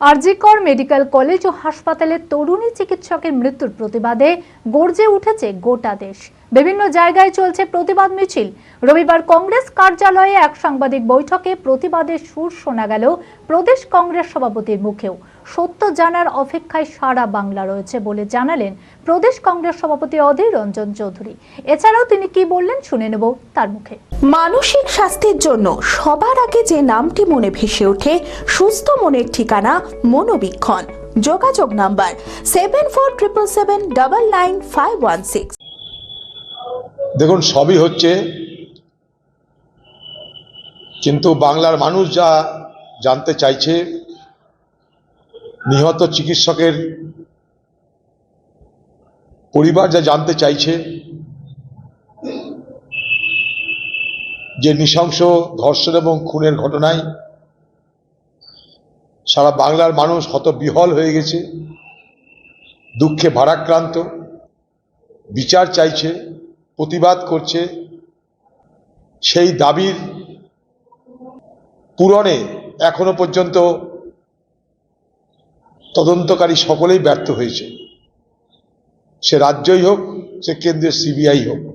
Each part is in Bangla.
আরজিকর মেডিকেল কলেজ ও হাসপাতালে তরুণী চিকিৎসকের মৃত্যুর প্রতিবাদে গর্জে উঠেছে গোটা দেশ। বিভিন্ন জায়গায় চলছে প্রতিবাদ মিছিল। রবিবার কংগ্রেস কার্যালয়ে এক সাংবাদিক বৈঠকে প্রতিবাদের সুর শোনা গেল প্রদেশ কংগ্রেস সভাপতির মুখেও। সত্য জানার অপেক্ষায় সারা বাংলা রয়েছে বলে জানালেন প্রদেশ কংগ্রেস সভাপতি অধীর রঞ্জন চৌধুরী। এছাড়াও তিনি কি বললেন শুনে নেব তার মুখে। মানসিক স্বাস্থ্যের জন্য সবার আগে যে নামটি মনে ভেসে ওঠে, সুস্থ মনের ঠিকানা মনোবীক্ষণ। যোগাযোগ number seven four triple seven double nine five one six দেখুন, সবই হচ্ছে, কিন্তু বাংলার মানুষ যা জানতে চাইছে, নিহত চিকিৎসকের পরিবার যা জানতে চাইছে যে নৃশংস ধর্ষণ এবং খুনের ঘটনায় সারা বাংলার মানুষ হত বিহল হয়ে গেছে, দুঃখে ভারাক্রান্ত, বিচার চাইছে, প্রতিবাদ করছে। সেই দাবির পূরণে এখনও পর্যন্ত তদন্তকারী সকলেই ব্যর্থ হয়েছে। সে রাজ্যই হোক, সে কেন্দ্রের সিবিআই হোক।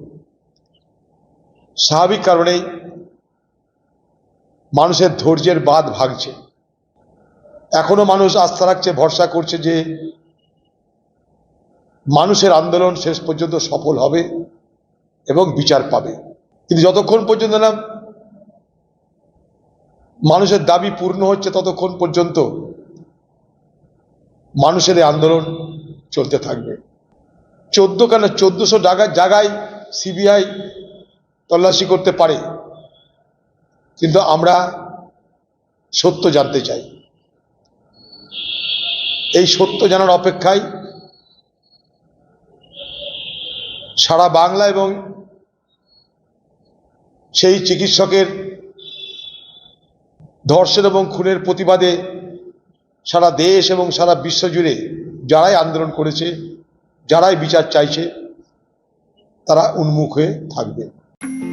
স্বাভাবিক কারণেই মানুষের ধৈর্যের বাদ ভাগছে এখনও মানুষ আস্থা রাখছে, ভরসা করছে যে মানুষের আন্দোলন শেষ পর্যন্ত সফল হবে এবং বিচার পাবে। কিন্তু যতক্ষণ পর্যন্ত না মানুষের দাবি পূর্ণ হচ্ছে, ততক্ষণ পর্যন্ত মানুষের এই আন্দোলন চলতে থাকবে। চোদ্দ কেন চোদ্দশো জায়গায় জায়গায় সিবিআই তল্লাশি করতে পারে। কিন্তু আমরা সত্য জানতে চাই। এই সত্য জানার অপেক্ষায় সারা বাংলা এবং সেই চিকিৎসকের ধর্ষণ এবং খুনের প্রতিবাদে সারা দেশ এবং সারা বিশ্ব জুড়ে যারাই আন্দোলন করেছে, যারাই বিচার চাইছে, তারা উন্মুখ হয়ে থাকবে। Thank you.